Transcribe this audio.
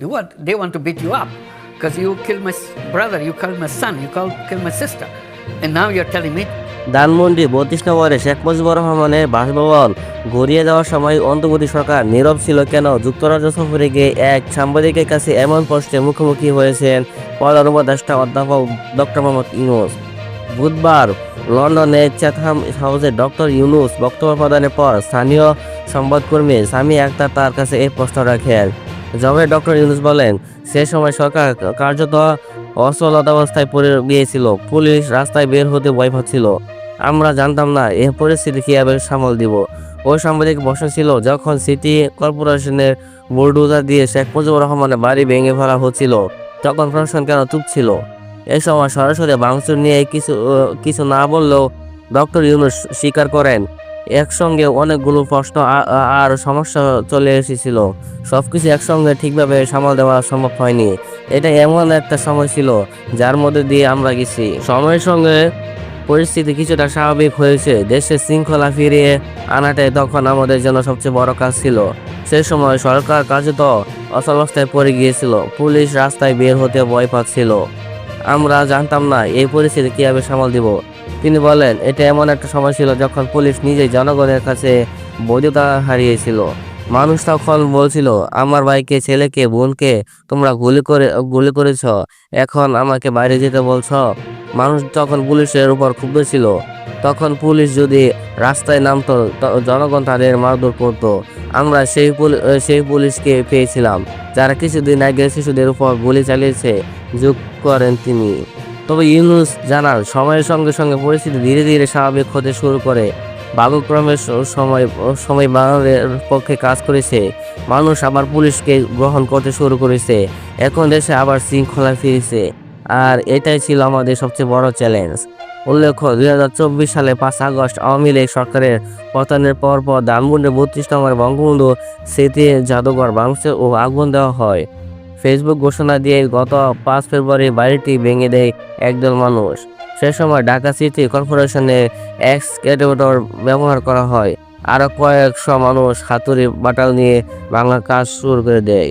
They want, they want to beat you up because you killed my brother, you killed my son, you killed, my sister. And now you're telling me Dhanmondi বত্রিশ নম্বরে শেখ মুজিবুর রহমানের বাসভবন গড়িয়ে যাওয়ার সময় অন্তর্বর্তী সরকার নীরব ছিল কেন? যুক্তরাজ্য সফরে গিয়ে এক সাংবাদিকের কাছে এমন প্রশ্নের মুখোমুখি হয়েছেন প্রধান উপদেষ্টা অধ্যাপক ডক্টর মোহাম্মদ ইউনুস। বুধবার লন্ডনে চ্যাথাম হাউসে ডক্টর ইউনুস বক্তব্য প্রদানের পর স্থানীয় সংবাদকর্মী সামি আক্তার তার কাছে এই প্রশ্ন রাখেন। জবাবে ডক্টর ইউনুস বলেন, সে সময় সরকার কার্যত অচলতাবস্থায় পড়ে গিয়েছিল। পুলিশ রাস্তায় বের হতে ভয় পাচ্ছিল। আমরা জানতাম না এই পরিস্থিতি কীভাবে সামাল দিব। ওই সাংবাদিক বসা ছিল যখন সিটি কর্পোরেশনের বুলডোজার দিয়ে শেখ মুজিবুর রহমানের বাড়ি ভেঙে ফেলা হচ্ছিল। তখন প্রশাসন কেন চুপ ছিল? এ সময় সরাসরি ভাঙচুর নিয়ে কিছু কিছু না বললেও ডক্টর ইউনুস স্বীকার করেন একসঙ্গে অনেকগুলো প্রশ্ন আর সমস্যা চলে এসেছিল। সবকিছু একসঙ্গে ঠিকভাবে সামাল দেওয়া সম্ভব হয়নি। এটা এমন একটা সময় ছিল যার মধ্যে দিয়ে আমরা গেছি। সময়ের সঙ্গে পরিস্থিতি কিছুটা স্বাভাবিক হয়েছে। দেশে শৃঙ্খলা ফিরিয়ে আনাটাই তখন আমাদের জন্য সবচেয়ে বড় কাজ ছিল। সে সময় সরকার কার্যত অচলাবস্থায় পড়ে গিয়েছিল। পুলিশ রাস্তায় বের হতে ভয় পাচ্ছিল। আমরা জানতাম না এই পরিস্থিতি কীভাবে সামাল দিব। তিনি বলেন, এটা এমন একটা সময় ছিল যখন পুলিশ নিজেই জনগণের কাছে বৈধতা হারিয়েছিল। মানুষ তখন বলছিল, আমার ভাইকে, ছেলেকে, বোনকে তোমরা গুলি করে, গুলি করেছ, এখন আমাকে বাইরে যেতে বলছ। মানুষ তখন পুলিশের উপর ক্ষুব্ধ ছিল। তখন পুলিশ যদি রাস্তায় নামতো জনগণ তাদের মারধর করতো। আমরা সেই সেই পুলিশকে পেয়েছিলাম, যারা কিছুদিন আগে শিশুদের উপর গুলি চালিয়েছে, যোগ করেন তিনি। তবে ইউনুস জানান, সময়ের সঙ্গে সঙ্গে পরিস্থিতি ধীরে ধীরে স্বাভাবিক হতে শুরু করে। বাবুক্রমের সময় সময় বাংলাদেশের পক্ষে কাজ করেছে। মানুষ আবার পুলিশকে গ্রহণ করতে শুরু করেছে। এখন দেশে আবার শৃঙ্খলা ফিরেছে। আর এটাই ছিল আমাদের সবচেয়ে বড় চ্যালেঞ্জ। উল্লেখ্য, দুই হাজার চব্বিশ সালে পাঁচ আগস্ট আওয়ামী লীগ সরকারের পতনের পর পর ধানমন্ডি বত্রিশ নম্বর বঙ্গবন্ধু স্মৃতি জাদুঘর ভাঙচুর ও আগুন দেওয়া হয়। ফেসবুক ঘোষণা দিয়ে গত পাঁচ ফেব্রুয়ারি বাড়িটি ভেঙে দেয় একদল মানুষ। সে সময় ঢাকা সিটি কর্পোরেশনে এক্সকেটেটর ব্যবহার করা হয়। আরও কয়েকশো মানুষ হাতুড়ি বাটাল নিয়ে বাংলা কাজ শুরু করে দেয়।